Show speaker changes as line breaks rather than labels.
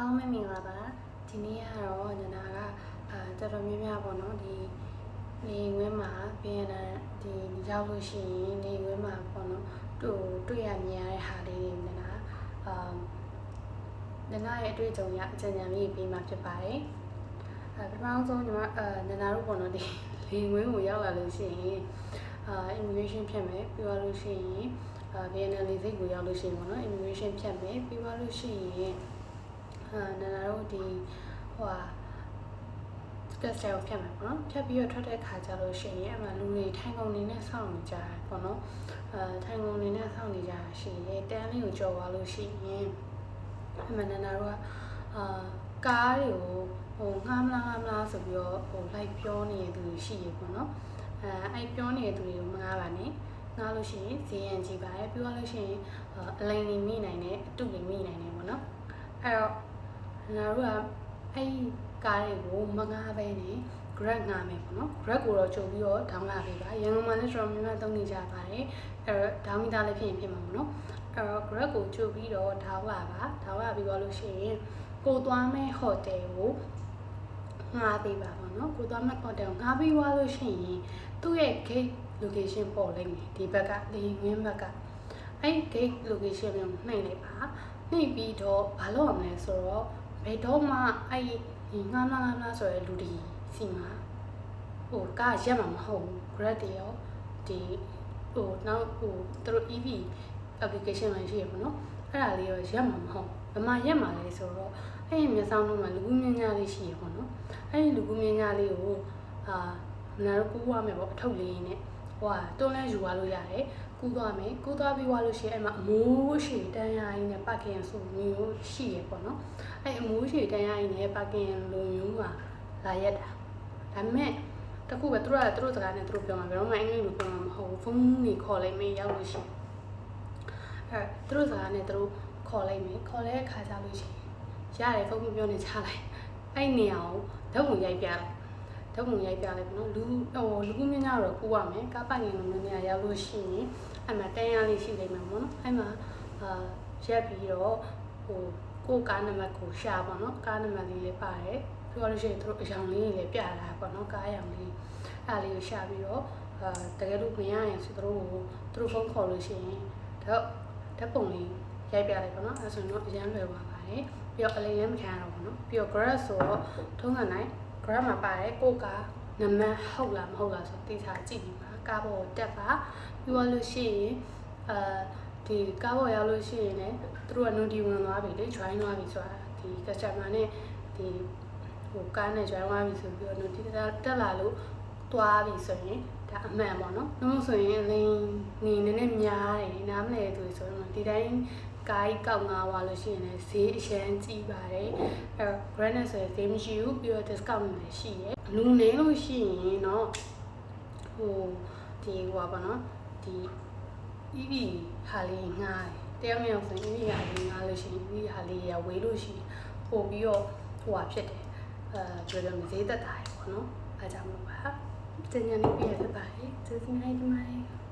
အားလုံးပဲမင်္ဂလာပါဒီနေ့ကတော့ညနာကအာတော်တော်များများပေါ့နော်ဒီနေဝင်းမှာပြန်လာဒီရောက်လို့ရှိရင်နေဝင်းမှာပေါ့နော်တို့တွေ့ရမြင်ရတဲ့ဟာလေးတွေညနာအာညနာရဲ့အတွေ့အကြုံရအကြံဉာဏ်လေးပေးမှာဖြစ်ပါတယ်အဲပထမဆုံးညီမအာညနာတို့ပေါ့နော်ဒီလေဝင်းကိုရောက်လာလို့ရှိရင်အာ immigration ဖြစ်မယ်ပြီးသွားလို့ရှိရင်အာ VNL လေးစိတ်ကိုရောက်လို့ရှိရင်ပေါ့နော် immigration ဖြတ်မယ်ပြီးသွားလို့ရှိရင်အာ နာနာတို့ဒီဟိုဟာ stress တွေကိုဖြတ်မယ်ပေါ့နော်ဖြတ်ပြီးတော့ထွက်တဲ့ခါကျလို့ရှိရင်အမှလူတွေထိုင်ကုန်နေနဲ့စောင့်နေကြတယ်ပေါ့နော်အာထိုင်ကုန်နေနဲ့စောင့်နေကြတာရှိရင်တန်းလေးကိုကြော်သွားလို့ရှိရင်အမှနာနာတို့ကအာကားတွေကိုဟိုငှားမလားငှားမလားဆိုပြီးတော့ဟိုလိုက်ပြောနေတဲ့သူတွေရှိရပေါ့နော်အဲအဲ့ပြောနေတဲ့သူတွေကိုမငှားပါနဲ့ငှားလို့ရှိရင်ဈေးရန်ကြည့်ပါရဲ့ပြောရလို့ရှိရင်အလိန်နေမိနိုင်တယ်အတုနေမိနိုင်တယ်ပေါ့နော်အဲ့တော့ ငါတို့ကအဲ့ကားတွေကိုမငှားပဲနဲ့ Grab ငှားမယ်ပေါ့နော် Grab ကိုတော့ကြုံပြီးတော့ down လာပေးပါရန်ကုန်မှာလည်းတော်တော်များများသုံးနေကြပါတယ်အဲ့တော့ down မိသားလည်းဖြစ်ရင်ဖြစ်မှာပေါ့နော်အဲ့တော့ Grab ကိုကြုံပြီးတော့ down လာပါ down လာပြီးတော့လို့ရှိရင်ကိုသွားမဲ့ hotel ကိုငှားပေးပါပေါ့နော်ကိုသွားမဲ့ hotel ကိုငှားပေးသွားလို့ရှိရင်သူ့ရဲ့ gate location ပေါ်လိမ့်မယ်ဒီဘက်ကဒီဝင်းဘက်ကအဲ့ gate location ကိုနှိပ်လိုက်ပါနှိပ်ပြီးတော့ဘာလုပ်ရမလဲဆိုတော့ ဘယ်တော့မှအဲ့ဒီငှားငှားငှားငှားဆိုရယ်လူဒီစီမှာဟိုကားရက်မှာမဟုတ်ဘူး grad တွေရောဒီဟိုနောက်ဟိုသူတို့ EV application လည်းရှိရပါတော့အဲ့ဒါလေးရောရက်မှာမဟုတ်ဘယ်မှာရက်မှာလဲဆိုတော့အဲ့ဒီမျက်စောင်းလုံးမှာလူကူးမြညာလေးရှိရပါတော့အဲ့ဒီလူကူးမြညာလေးကိုအာမနာတို့ကူးရမယ်ပေါ့အထုပ်လေးနဲ့ဟိုဟာတွန်းလဲယူသွားလို့ရတယ် ကူးသွားမယ်ကူးသွားပြီးသွားလို့ရှိရင်အဲ့မှာအမိုးရှိတန်းရိုင်းနဲ့ပတ်ကင်ဆိုမျိုးရှိရပေါ့နော်အဲ့အမိုးရှိတန်းရိုင်းနဲ့ပတ်ကင်လိုမျိုးမှာလာရက်တာဒါပေမဲ့တခုပဲသူတို့ကသူတို့စကားနဲ့သူတို့ပြောမှာဘယ်တော့မှအင်္ဂလိပ်လိုပြောမှာမဟုတ်ဘူးဖုန်းကြီးခေါ်လိုက်မေးရောက်လို့ရှိရင်အဲသူတို့စကားနဲ့သူတို့ခေါ်လိုက်မေးခေါ်တဲ့အခါကျလို့ရှိရင်ရတယ်ဖုန်းပြောနေချလိုက်အဲ့နေရာကိုဓာတ်ပုံရိုက်ပြလိုက်ဓာ တ်ပုံရိုက်ပြလိုက်ပေါ့နော်လူဟိုလူကူးမြညာတော့ကူးရမယ်ကားပတ်ရင်လိုမျိုးနေရာရောက်လို့ရှိရင်အဲ့မှာတန်းရလေးရှိလိမ့်မယ်ပေါ့နော်အဲ့မှာအာရက်ပြီးတော့ဟိုကိုကားနံပါတ်ကိုရှာပါတော့ကားနံပါတ်လေးလေးပါတယ်ပြောလို့ရှိရင်သူတို့အယောင်လေးတွေလည်းပြလာပေါ့နော်ကားအယောင်လေးအဲ့လေးကိုရှာပြီးတော့အာတကယ်လို့မရရင်ဆိုသူတို့ကိုသူတို့ဖုန်းခေါ်လို့ရှိရင်ဓာတ်ဓာတ်ပုံလေးရိုက်ပြလိုက်ပေါ့နော်အဲ့ဆိုရင်တော့အရန်လွယ်သွားပါတယ်ပြီးတော့အလိမ်လည်းမခံရတော့ဘူးနော်ပြီးတော့ grass ဆိုတော့ထုံးစံတိုင်း grass မှာပါတယ်ကိုကနမတ်ဟုတ်လားမဟုတ်လားဆိုတိကျကြည့်ပြီးပါကားပေါ်တက်ပါပြီးတော့လို့ရှိရင်အာဒီကားပေါ်ရောက်လို့ရှိရင်လည်းသူတို့က note ဝင်သွားပြီလေ join သွားပြီဆိုတာဒီ customer နဲ့ဒီဟိုကားနဲ့ join သွားပြီဆိုပြီးတော့ note တက်လာလို့သွားပြီဆိုရင်ဒါအမှန်ပေါ့နော်။နှုတ်ဆိုရင်လင်းနေနည်းနည်းများတယ်နားမလည်သူဆိုရင်ဒီတိုင်း ကိုင်းကောက်ငါသွားလို့ရှိရင်လည်းဈေးအရန်ကြီးပါတယ်။အဲ brand ဆိုရင်ဈေးမရှိဘူးပြီးတော့ discount လည်းရှိရယ်။လူနေလို့ရှိရင်တော့ဟိုဒီဟိုပါပေါ့နော်။ဒီ EV ဟာလေးငှားတယ်။တယောက်နှစ်ယောက်ဆိုရင် EV ဟာလေးငှားလို့ရှိရင် EV ဟာလေးရဝေးလို့ရှိရင်ပို့ပြီးတော့ဟိုဟာဖြစ်တယ်။အဲပြောလို့ဈေးသက်တာရယ်ပေါ့နော်။အဲကြောင့်မို့ပါ။တင်ညာလေးပြရဖြစ်ပါတယ်။ကျေးဇူးများတင်ပါတယ်။